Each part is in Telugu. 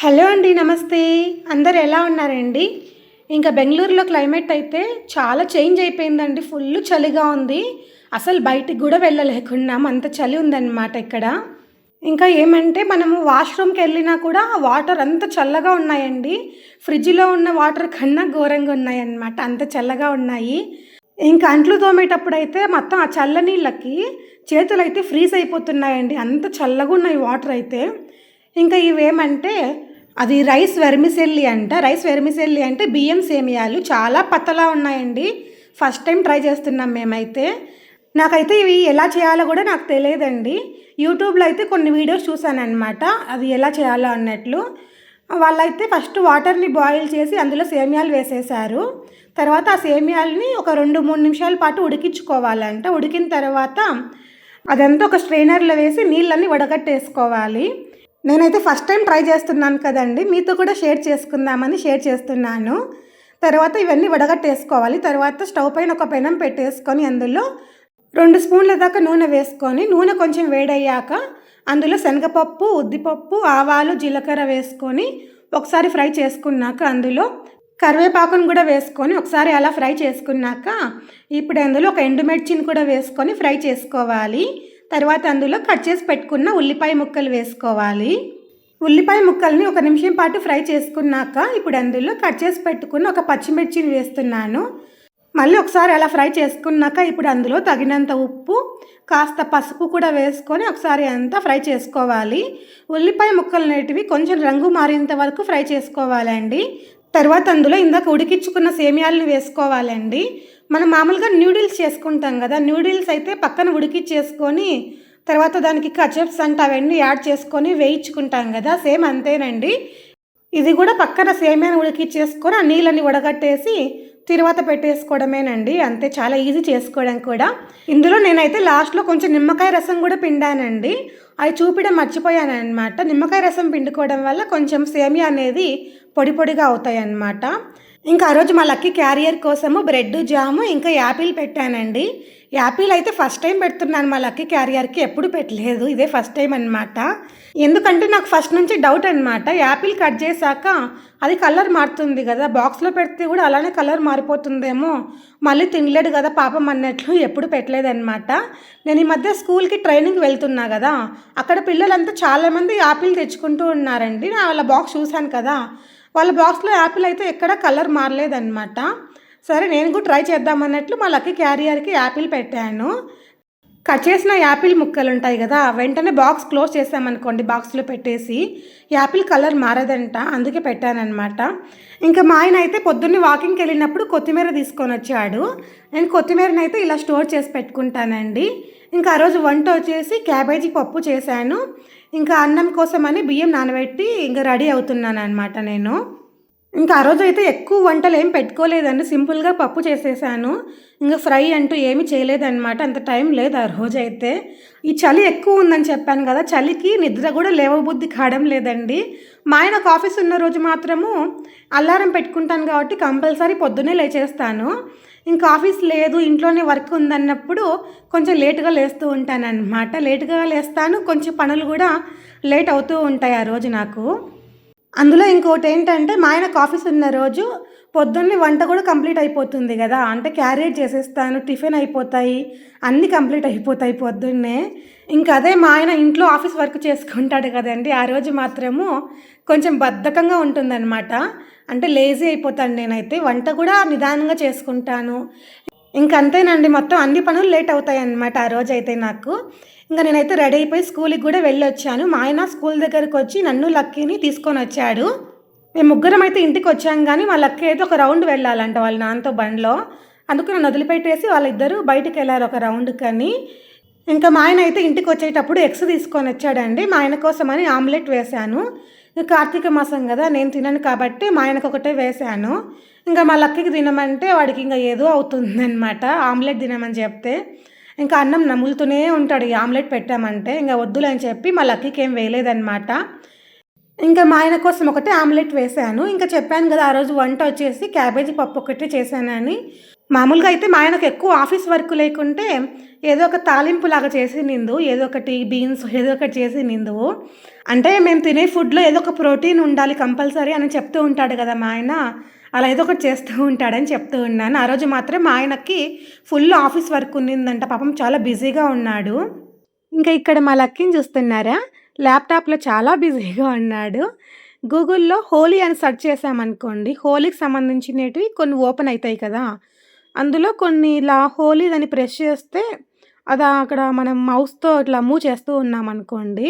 హలో అండి నమస్తే. అందరు ఎలా ఉన్నారండి? ఇంకా బెంగళూరులో క్లైమేట్ అయితే చాలా చేంజ్ అయిపోయిందండి. ఫుల్ చలిగా ఉంది. అసలు బయటికి కూడా వెళ్ళలేకున్నాం అంత చలి ఉందన్నమాట ఇక్కడ. ఇంకా ఏమంటే మనము వాష్రూమ్కి వెళ్ళినా కూడా వాటర్ అంత చల్లగా ఉన్నాయండి. ఫ్రిడ్జ్లో ఉన్న వాటర్ కన్నా ఘోరంగా ఉన్నాయన్నమాట. అంత చల్లగా ఉన్నాయి. ఇంకా అంట్లు తోమేటప్పుడు అయితే మొత్తం ఆ చల్ల నీళ్ళకి చేతులు అయితే ఫ్రీజ్ అయిపోతున్నాయండి. అంత చల్లగా ఉన్నాయి వాటర్ అయితే. ఇంకా ఇవేమంటే అది రైస్ వెర్మిసెల్లి అంట. రైస్ వెర్మిసెల్లి అంటే బియ్యం సేమియాలు చాలా పతలా ఉన్నాయండి. ఫస్ట్ టైం ట్రై చేస్తున్నాం మేమైతే. నాకైతే ఇవి ఎలా చేయాలో కూడా నాకు తెలియదండి. యూట్యూబ్లో అయితే కొన్ని వీడియోస్ చూసానమాట అది ఎలా చేయాలో అన్నట్లు. వాళ్ళైతే ఫస్ట్ వాటర్ని బాయిల్ చేసి అందులో సేమియాలు వేసేసారు తర్వాత ఆ సేమియాలని ఒక రెండు మూడు నిమిషాల పాటు ఉడికించుకోవాలంట. ఉడికిన తర్వాత అదంతా ఒక స్ట్రైనర్లో వేసి నీళ్ళని వడగట్టేసుకోవాలి. నేనైతే ఫస్ట్ టైం ట్రై చేస్తున్నాను కదండి. మీతో కూడా షేర్ చేసుకుందామని షేర్ చేస్తున్నాను. తర్వాత ఇవన్నీ వడగట్టేసుకోవాలి. తర్వాత స్టవ్ పైన ఒక పెనం పెట్టేసుకొని అందులో రెండు స్పూన్ల దాకా నూనె వేసుకొని నూనె కొంచెం వేడయ్యాక అందులో శనగపప్పు ఉద్దిపప్పు ఆవాలు జీలకర్ర వేసుకొని ఒకసారి ఫ్రై చేసుకున్నాక అందులో కరివేపాకును కూడా వేసుకొని ఒకసారి అలా ఫ్రై చేసుకున్నాక ఇప్పుడు అందులో ఒక ఎండుమిర్చిని కూడా వేసుకొని ఫ్రై చేసుకోవాలి. తర్వాత అందులో కట్ చేసి పెట్టుకున్న ఉల్లిపాయ ముక్కలు వేసుకోవాలి. ఉల్లిపాయ ముక్కల్ని ఒక నిమిషం పాటు ఫ్రై చేసుకున్నాక ఇప్పుడు అందులో కట్ చేసి పెట్టుకున్న ఒక పచ్చిమిర్చిని వేస్తున్నాను. మళ్ళీ ఒకసారి అలా ఫ్రై చేసుకున్నాక ఇప్పుడు అందులో తగినంత ఉప్పు కాస్త పసుపు కూడా వేసుకొని ఒకసారి అంతా ఫ్రై చేసుకోవాలి. ఉల్లిపాయ ముక్కలు అనేటివి కొంచెం రంగు మారేంత వరకు ఫ్రై చేసుకోవాలండి. తర్వాత అందులో ఇందాక ఉడికించుకున్న సేమియాలను వేసుకోవాలండి. మనం మామూలుగా న్యూడిల్స్ చేసుకుంటాం కదా న్యూడిల్స్ అయితే పక్కన ఉడికిచ్చేసుకొని తర్వాత దానికి కచప్స్ అంటే అవన్నీ యాడ్ చేసుకొని వేయించుకుంటాం కదా సేమ్ అంతేనండి. ఇది కూడా పక్కన సేమియాను ఉడికిచ్చేసుకొని ఆ నీళ్ళని వడగట్టేసి తిరువాత పెట్టేసుకోవడమేనండి. అంతే చాలా ఈజీ చేసుకోవడం కూడా. ఇందులో నేనైతే లాస్ట్లో కొంచెం నిమ్మకాయ రసం కూడా పిండానండి. అవి చూపించడం మర్చిపోయాను అనమాట నిమ్మకాయ రసం పిండుకోవడం వల్ల కొంచెం సేమియా అనేది పొడి పొడిగా అవుతాయి అన్నమాట ఇంకా ఆ రోజు మా లక్కీ క్యారియర్ కోసము బ్రెడ్ జాము ఇంకా యాపిల్ పెట్టానండి. యాపిల్ అయితే ఫస్ట్ టైం పెడుతున్నాను మా లక్కీ క్యారియర్కి ఎప్పుడు పెట్టలేదు. ఇదే ఫస్ట్ టైం అనమాట ఎందుకంటే నాకు ఫస్ట్ నుంచి డౌట్ అనమాట యాపిల్ కట్ చేశాక అది కలర్ మారుతుంది కదా. బాక్స్లో పెడితే కూడా అలానే కలర్ మారిపోతుందేమో. మళ్ళీ తినలేడు కదా పాపం అన్నట్లు ఎప్పుడు పెట్టలేదన్నమాట నేను ఈ మధ్య స్కూల్కి ట్రైనింగ్ వెళ్తున్నా కదా. అక్కడ పిల్లలంతా చాలామంది యాపిల్ తెచ్చుకుంటూ ఉన్నారండి. నా వాళ్ళ బాక్స్ చూశాను కదా. వాళ్ళ బాక్స్లో యాపిల్ అయితే ఎక్కడ కలర్ మారలేదన్నమాట. సరే నేను కూడా ట్రై చేద్దామన్నట్లు మా లక్కీ క్యారియర్కి యాపిల్ పెట్టాను. కట్ చేసిన యాపిల్ ముక్కలు ఉంటాయి కదా వెంటనే బాక్స్ క్లోజ్ చేసామనుకోండి బాక్స్లో పెట్టేసి యాపిల్ కలర్ మారదంట అందుకే పెట్టానమాట ఇంకా మా ఆయన అయితే పొద్దున్నే వాకింగ్కి వెళ్ళినప్పుడు కొత్తిమీర తీసుకొని వచ్చాడు. నేను కొత్తిమీరని అయితే ఇలా స్టోర్ చేసి పెట్టుకుంటానండి. ఇంకా ఆ రోజు వంట వచ్చేసి క్యాబేజీ పప్పు చేశాను. ఇంకా అన్నం కోసమని బియ్యం నానబెట్టి ఇంకా రెడీ అవుతున్నాను అనమాట నేను. ఇంకా ఆ రోజు అయితే ఎక్కువ వంటలు ఏం పెట్టుకోలేదండి. సింపుల్గా పప్పు చేసేసాను. ఇంకా ఫ్రై అంటూ ఏమీ చేయలేదన్నమాట. అంత టైం లేదు ఆ రోజు అయితే ఈ చలి ఎక్కువ ఉందని చెప్పాను కదా చలికి నిద్ర కూడా లేవబుద్ధి కావడం లేదండి. మా ఆయన ఆఫీస్ ఉన్న రోజు మాత్రము అల్లారం పెట్టుకుంటాను కాబట్టి కంపల్సరీ పొద్దున్నే లేచేస్తాను. ఇంకా ఆఫీస్ లేదు ఇంట్లోనే వర్క్ ఉందన్నప్పుడు కొంచెం లేటుగా లేస్తూ ఉంటాను అనమాట లేటుగా లేస్తాను కొంచెం పనులు కూడా లేట్ అవుతూ ఉంటాయి ఆ రోజు నాకు. అందులో ఇంకోటి ఏంటంటే మా ఆయనకు ఆఫీస్ ఉన్న రోజు పొద్దున్నే వంట కూడా కంప్లీట్ అయిపోతుంది కదా. అంటే క్యారేజ్ చేసేస్తాను టిఫిన్ అయిపోతాయి అన్నీ కంప్లీట్ అయిపోతాయి పొద్దున్నే. ఇంకా అదే మా ఆయన ఇంట్లో ఆఫీస్ వర్క్ చేసుకుంటాడు కదండి. ఆ రోజు మాత్రము కొంచెం బద్ధకంగా ఉంటుందన్నమాట. అంటే లేజీ అయిపోతాను నేనైతే. వంట కూడా నిదానంగా చేసుకుంటాను. ఇంకంతేనండి మొత్తం అన్ని పనులు లేట్ అవుతాయి అన్నమాట ఆ రోజు అయితే నాకు. ఇంకా నేనైతే రెడీ అయిపోయి స్కూల్కి కూడా వెళ్ళొచ్చాను. మా ఆయన స్కూల్ దగ్గరకు వచ్చి నన్ను లక్కీని తీసుకొని వచ్చాడు. మేము ముగ్గురం అయితే ఇంటికి వచ్చాం కానీ మా లక్కీ అయితే ఒక రౌండ్ వెళ్ళాలంట వాళ్ళ నాన్నతో బండ్లో. అందుకు నన్ను వదిలిపెట్టేసి వాళ్ళిద్దరూ బయటకు వెళ్ళారు ఒక రౌండ్ కానీ. ఇంకా మా ఆయన అయితే ఇంటికి వచ్చేటప్పుడు ఎగ్స్ తీసుకొని వచ్చాడండి. మా ఆయన కోసమని ఆమ్లెట్ వేశాను. కార్తీక మాసం కదా నేను తినను కాబట్టి మా ఆయనకు ఒకటే వేశాను. ఇంకా మా లక్కీకి తినమంటే వాడికి ఇంకా ఏదో అవుతుందన్నమాట. ఆమ్లెట్ తినమని చెప్తే. ఇంకా అన్నం నములుతూనే ఉంటాడు. ఈ ఆమ్లెట్ పెట్టామంటే ఇంకా వద్దులని చెప్పి మా లక్కీకి ఏం వేయలేదన్నమాట. ఇంకా మా ఆయన కోసం ఒకటే ఆమ్లెట్ వేసాను ఇంకా చెప్పాను కదా ఆ రోజు వంట వచ్చేసి క్యాబేజీ పప్పు ఒకటే చేశానని. మామూలుగా అయితే మా ఆయనకు ఎక్కువ ఆఫీస్ వర్క్ లేకుంటే ఏదో ఒక తాలింపు లాగా చేసి నిందు ఏదో ఒకటి బీన్స్ ఏదో ఒకటి చేసి నిందు అంటే మేము తినే ఫుడ్లో ఏదో ఒక ప్రోటీన్ ఉండాలి కంపల్సరీ అని చెప్తూ ఉంటాడు కదా మా ఆయన. అలా ఏదో ఒకటి చేస్తూ ఉంటాడని చెప్తూ ఉన్నాను. ఆ రోజు మాత్రం మా ఆయనకి ఫుల్ ఆఫీస్ వర్క్ ఉన్నిందంట. పాపం చాలా బిజీగా ఉన్నాడు. ఇంకా ఇక్కడ మా లక్కీని చూస్తున్నారా? ల్యాప్టాప్లో చాలా బిజీగా ఉన్నాడు. గూగుల్లో హోలీ అని సెర్చ్ చేసామనుకోండి హోలీకి సంబంధించినవి కొన్ని ఓపెన్ అవుతాయి కదా. అందులో కొన్ని ఇలా హోలీ దాన్ని ప్రెస్ చేస్తే అది అక్కడ మనం మౌస్తో ఇట్లా మూవ్ చేస్తూ ఉన్నాం అనుకోండి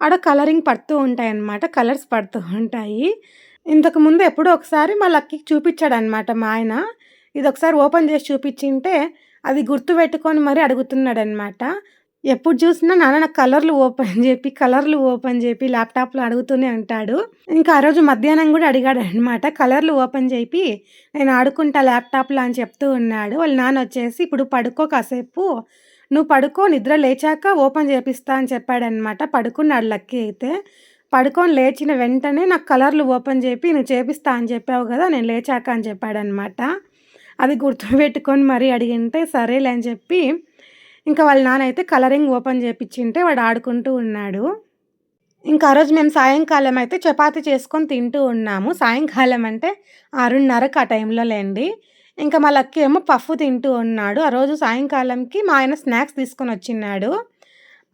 ఆడ కలరింగ్ పడుతూ ఉంటాయి అన్నమాట కలర్స్ పడుతూ ఉంటాయి. ఇంతకు ముందు ఎప్పుడో ఒకసారి మా లక్కీకి చూపించాడనమాట మా ఆయన. ఇది ఒకసారి ఓపెన్ చేసి చూపించింటే అది గుర్తు పెట్టుకొని మరీ అడుగుతున్నాడనమాట ఎప్పుడు చూసినా నాన్న నాకు కలర్లు ఓపెన్ చెప్పి కలర్లు ఓపెన్ చెప్పి ల్యాప్టాప్లో అడుగుతూనే ఉంటాడు. ఇంకా ఆ రోజు మధ్యాహ్నం కూడా అడిగాడు అనమాట కలర్లు ఓపెన్ చేపి నేను ఆడుకుంటా ల్యాప్టాప్లో అని చెప్తూ ఉన్నాడు. వాళ్ళ నాన్న వచ్చేసి ఇప్పుడు పడుకో కాసేపు నువ్వు పడుకో నిద్ర లేచాక ఓపెన్ చేపిస్తా అని చెప్పాడనమాట పడుకున్నాడు లక్కీ అయితే. పడుకొని లేచిన వెంటనే నాకు కలర్లు ఓపెన్ చేపి నువ్వు చేపిస్తా అని చెప్పావు కదా నేను లేచాక అని చెప్పాడనమాట. అది గుర్తుపెట్టుకొని మరీ అడిగింటే సరేలే అని చెప్పి ఇంకా వాళ్ళ నాన్న అయితే కలరింగ్ ఓపెన్ చేపించింటే వాడు ఆడుకుంటూ ఉన్నాడు. ఇంకా ఆ రోజు మేము సాయంకాలం అయితే చపాతీ చేసుకొని తింటూ ఉన్నాము. సాయంకాలం అంటే ఆరున్నరకు ఆ టైంలో లేండి. ఇంకా మా లక్కీ ఏమో పఫ్ తింటూ ఉన్నాడు. ఆ రోజు సాయంకాలంకి మా ఆయన స్నాక్స్ తీసుకొని వచ్చిన్నాడు.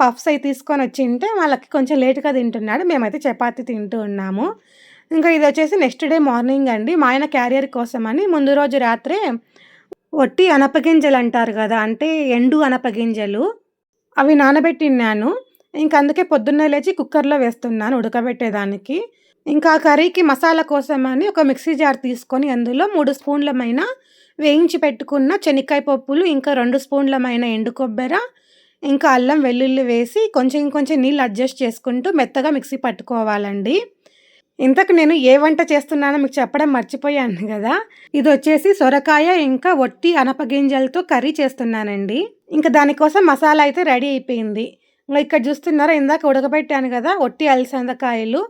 పఫ్స్ అవి తీసుకొని వచ్చి ఉంటే వాళ్ళకి కొంచెం లేట్గా తింటున్నాడు. మేమైతే చపాతీ తింటూ ఉన్నాము. ఇంకా ఇది వచ్చేసి నెక్స్ట్ డే మార్నింగ్ అండి. మా ఆయన క్యారియర్ కోసమని ముందు రోజు రాత్రే వట్టి అనపగింజలు అంటారు కదా అంటే ఎండు అనపగింజలు. అవి నానబెట్టిన్నాను. ఇంక అందుకే పొద్దున్నే లేచి కుక్కర్లో వేస్తున్నాను ఉడకబెట్టేదానికి. ఇంకా కర్రీకి మసాలా కోసమని ఒక మిక్సీ జార్ తీసుకొని అందులో మూడు స్పూన్లమైన వేయించి పెట్టుకున్న శనక్కాయ పప్పులు ఇంకా రెండు స్పూన్లమైన ఎండు కొబ్బరి ఇంకా అల్లం వెల్లుల్లి వేసి కొంచెం ఇంకొంచెం నీళ్ళు అడ్జస్ట్ చేసుకుంటూ మెత్తగా మిక్సీ పట్టుకోవాలండి. ఇంతకు నేను ఏ వంట చేస్తున్నానో మీకు చెప్పడం మర్చిపోయాను కదా. ఇది వచ్చేసి సొరకాయ ఇంకా ఒట్టి అనపగింజలతో కర్రీ చేస్తున్నానండి. ఇంకా దానికోసం మసాలా అయితే రెడీ అయిపోయింది. ఇంకా ఇక్కడ చూస్తున్నారా ఇందాక ఉడకబెట్టాను కదా ఒట్టి అలసందకాయలు.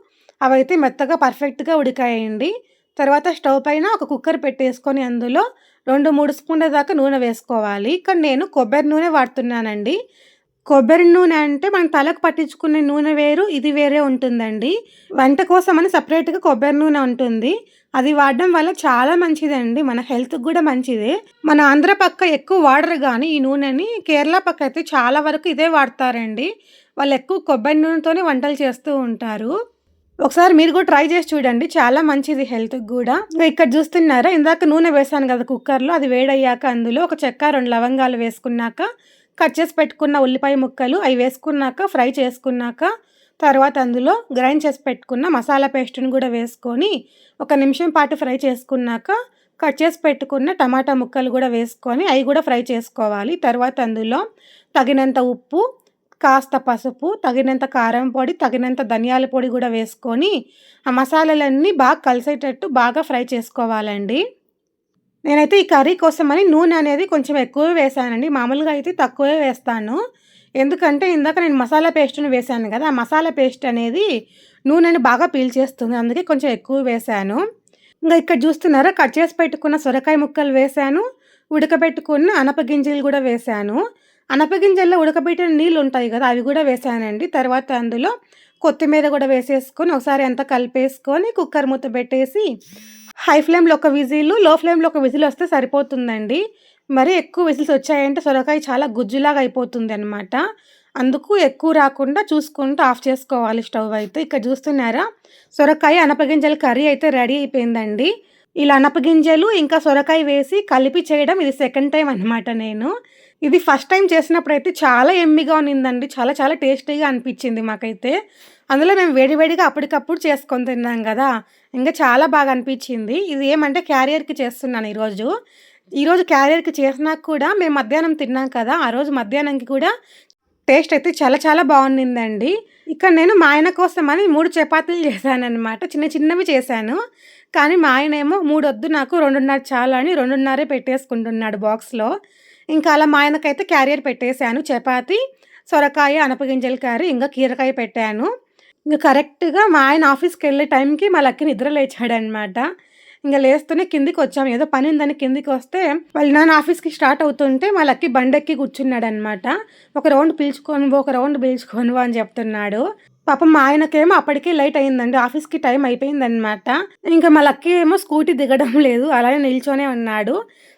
అవైతే మెత్తగా పర్ఫెక్ట్గా ఉడికాయండి. తర్వాత స్టవ్ పైన ఒక కుక్కర్ పెట్టేసుకొని అందులో రెండు మూడు స్పూన్ల దాకా నూనె వేసుకోవాలి. ఇక్కడ నేను కొబ్బరి నూనె వాడుతున్నానండి. కొబ్బరి నూనె అంటే మనం తలకు పట్టించుకునే నూనె వేరు ఇది వేరే ఉంటుందండి. వంట కోసం అని సపరేట్గా కొబ్బరి నూనె ఉంటుంది. అది వాడడం వల్ల చాలా మంచిదండి. మన హెల్త్కి కూడా మంచిదే. మన ఆంధ్ర పక్క ఎక్కువ వాడరు కానీ ఈ నూనెని. కేరళ పక్క అయితే చాలా వరకు ఇదే వాడతారండి. వాళ్ళు ఎక్కువ కొబ్బరి నూనెతోనే వంటలు చేస్తూ ఉంటారు. ఒకసారి మీరు కూడా ట్రై చేసి చూడండి. చాలా మంచిది హెల్త్కి కూడా. ఇక్కడ చూస్తున్నారా? ఇందాక నూనె వేసాను కదా కుక్కర్లో. అది వేడయ్యాక అందులో ఒక చెక్క రెండు లవంగాలు వేసుకున్నాక కట్ చేసి పెట్టుకున్న ఉల్లిపాయ ముక్కలు అవి వేసుకున్నాక ఫ్రై చేసుకున్నాక తర్వాత అందులో గ్రైండ్ చేసి పెట్టుకున్న మసాలా పేస్ట్ని కూడా వేసుకొని ఒక నిమిషం పాటు ఫ్రై చేసుకున్నాక కట్ చేసి పెట్టుకున్న టమాటా ముక్కలు కూడా వేసుకొని అవి కూడా ఫ్రై చేసుకోవాలి. తర్వాత అందులో తగినంత ఉప్పు కాస్త పసుపు తగినంత కారం పొడి తగినంత ధనియాల పొడి కూడా వేసుకొని ఆ మసాలాలన్నీ బాగా కలిసేటట్టు బాగా ఫ్రై చేసుకోవాలండి. నేనైతే ఈ కర్రీ కోసమని నూనె అనేది కొంచెం ఎక్కువ వేసానండి. మామూలుగా అయితే తక్కువే వేస్తాను. ఎందుకంటే ఇందాక నేను మసాలా పేస్ట్ని వేసాను కదా ఆ మసాలా పేస్ట్ అనేది నూనెని బాగా పీల్చేస్తుంది అందుకే కొంచెం ఎక్కువ వేసాను. ఇంకా ఇక్కడ చూస్తున్నారా కట్ చేసి పెట్టుకున్న సొరకాయ ముక్కలు వేసాను. ఉడకబెట్టుకున్న అనపగింజలు కూడా వేసాను. అనపగింజల్లో ఉడకబెట్టిన నీళ్ళు ఉంటాయి కదా అవి కూడా వేసానండి. తర్వాత అందులో కొత్తిమీర కూడా వేసేసుకొని ఒకసారి అంతా కలిపేసుకొని కుక్కర్ మూత పెట్టేసి హై ఫ్లేమ్లో ఒక విజిల్లో ఫ్లేమ్లో ఒక విజిల్ వస్తే సరిపోతుందండి. మరి ఎక్కువ విజిల్స్ వచ్చాయంటే సొరకాయ చాలా గుజ్జులాగా అయిపోతుంది అనమాట అందుకు ఎక్కువ రాకుండా చూసుకుంటూ ఆఫ్ చేసుకోవాలి స్టవ్ అయితే. ఇక్కడ చూస్తున్నారా? సొరకాయ అనపగింజల కర్రీ అయితే రెడీ అయిపోయిందండి. ఇలా అనపగింజలు ఇంకా సొరకాయ వేసి కలిపి చేయడం ఇది సెకండ్ టైం అనమాట నేను. ఇది ఫస్ట్ టైం చేసినప్పుడు అయితే చాలా ఎమ్మిగా ఉన్నిందండి. చాలా చాలా టేస్టీగా అనిపించింది మాకైతే. అందులో మేము వేడివేడిగా అప్పటికప్పుడు చేసుకొని తిన్నాం కదా. ఇంకా చాలా బాగా అనిపించింది. ఇది ఏమంటే క్యారియర్కి చేస్తున్నాను ఈరోజు. ఈరోజు క్యారియర్కి చేసినా కూడా మేము మధ్యాహ్నం తిన్నాం కదా. ఆ రోజు మధ్యాహ్నంకి కూడా టేస్ట్ అయితే చాలా చాలా బాగుండిందండి ఇక్కడ నేను మా ఆయన కోసం అని మూడు చపాతీలు చేశాను చిన్న చిన్నవి చేశాను. కానీ మా ఆయన ఏమో మూడు వద్దు నాకు రెండున్నర చాలా అని రెండున్నరే పెట్టేసుకుంటున్నాడు బాక్స్లో. ఇంకా అలా మా ఆయనకైతే క్యారియర్ పెట్టేశాను. చపాతి సొరకాయ అనపగింజల కర్రీ ఇంకా కీరకాయ పెట్టాను. ఇంకా కరెక్ట్గా మా ఆయన ఆఫీస్కి వెళ్ళే టైంకి మా లక్కి నిద్ర లేచాడనమాట ఇంకా లేస్తూనే కిందికి వచ్చాము ఏదో పని ఉందని కిందికి వస్తే వాళ్ళు నాన్న ఆఫీస్కి స్టార్ట్ అవుతుంటే మా లక్కి బండెక్కి కూర్చున్నాడు అనమాట ఒక రౌండ్ పిలుచుకొని ఒక రౌండ్ పిలుచుకొని అని చెప్తున్నాడు. పాపం మా ఆయనకేమో అప్పటికే లేట్ అయిందండి ఆఫీస్కి టైం అయిపోయిందనమాట ఇంకా మా లక్కీ ఏమో స్కూటీ దిగడం లేదు. అలానే నిల్చొనే ఉన్నాడు.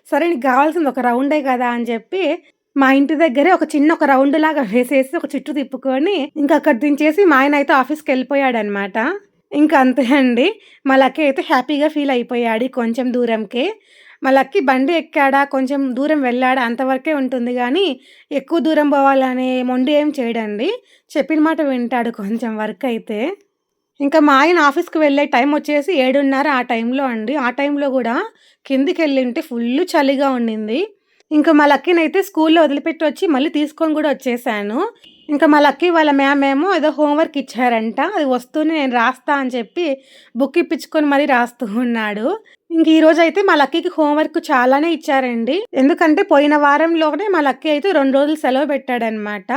సరే నీకు కావాల్సింది ఒక రౌండే కదా అని చెప్పి మా ఇంటి దగ్గరే ఒక చిన్న ఒక రౌండ్ లాగా వేసేసి ఒక చుట్టూ తిప్పుకొని ఇంకా అక్కడ దించేసి మా ఆయన అయితే ఆఫీస్కి వెళ్ళిపోయాడనమాట ఇంకా అంతే అండి. మా లక్కీ అయితే హ్యాపీగా ఫీల్ అయిపోయాడు కొంచెం దూరంకే. మా లక్కీ బండి ఎక్కాడా కొంచెం దూరం వెళ్ళాడా అంతవరకే ఉంటుంది. కానీ ఎక్కువ దూరం పోవాలనే మొండి ఏం చేయడండి. చెప్పిన మాట వింటాడు కొంచెం వర్క్ అయితే. ఇంకా మా ఆయన ఆఫీస్కి వెళ్ళే టైం వచ్చేసి ఏడున్నర ఆ టైంలో అండి. ఆ టైంలో కూడా కిందికి వెళ్ళింటే ఫుల్ చలిగా ఉండింది. ఇంకా మా లక్కీనైతే స్కూల్లో వదిలిపెట్టి వచ్చి మళ్ళీ తీసుకొని కూడా వచ్చేసాను. ఇంకా మా లక్కీ వాళ్ళ మ్యామ్ ఏమో ఏదో హోంవర్క్ ఇచ్చారంట. అది వస్తూనే నేను రాస్తా అని చెప్పి బుక్ ఇప్పించుకొని మరీ రాస్తూ ఉన్నాడు. ఇంక ఈ రోజు అయితే మా లక్కీకి హోంవర్క్ చాలానే ఇచ్చారండి. ఎందుకంటే పోయిన వారంలోనే మా లక్కీ అయితే రెండు రోజులు సెలవు పెట్టాడనమాట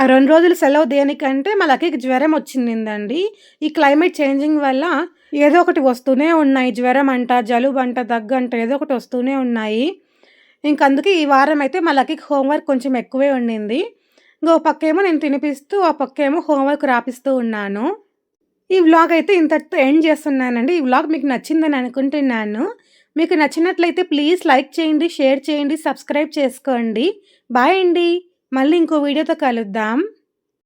ఆ రెండు రోజులు సెలవు దేనికంటే మా లక్కీకి జ్వరం వచ్చిందండి. ఈ క్లైమేట్ చేంజింగ్ వల్ల ఏదో ఒకటి వస్తూనే ఉన్నాయి. జ్వరం అంట జలుబు అంట దగ్గు అంట ఏదో ఒకటి వస్తూనే ఉన్నాయి. ఇంక అందుకే ఈ వారం అయితే మా లక్కీకి హోంవర్క్ కొంచెం ఎక్కువే ఉండింది. ఇంకో పక్కేమో నేను తినిపిస్తూ ఆ పక్కేమో హోంవర్క్ రాపిస్తూ ఉన్నాను. ఈ వ్లాగ్ అయితే ఇంతటితో ఎండ్ చేస్తున్నానండి. ఈ వ్లాగ్ మీకు నచ్చిందని అనుకుంటున్నాను. మీకు నచ్చినట్లయితే ప్లీజ్ లైక్ చేయండి షేర్ చేయండి సబ్స్క్రైబ్ చేసుకోండి. బాయ్ అండి. మళ్ళీ ఇంకో వీడియోతో కలుద్దాం.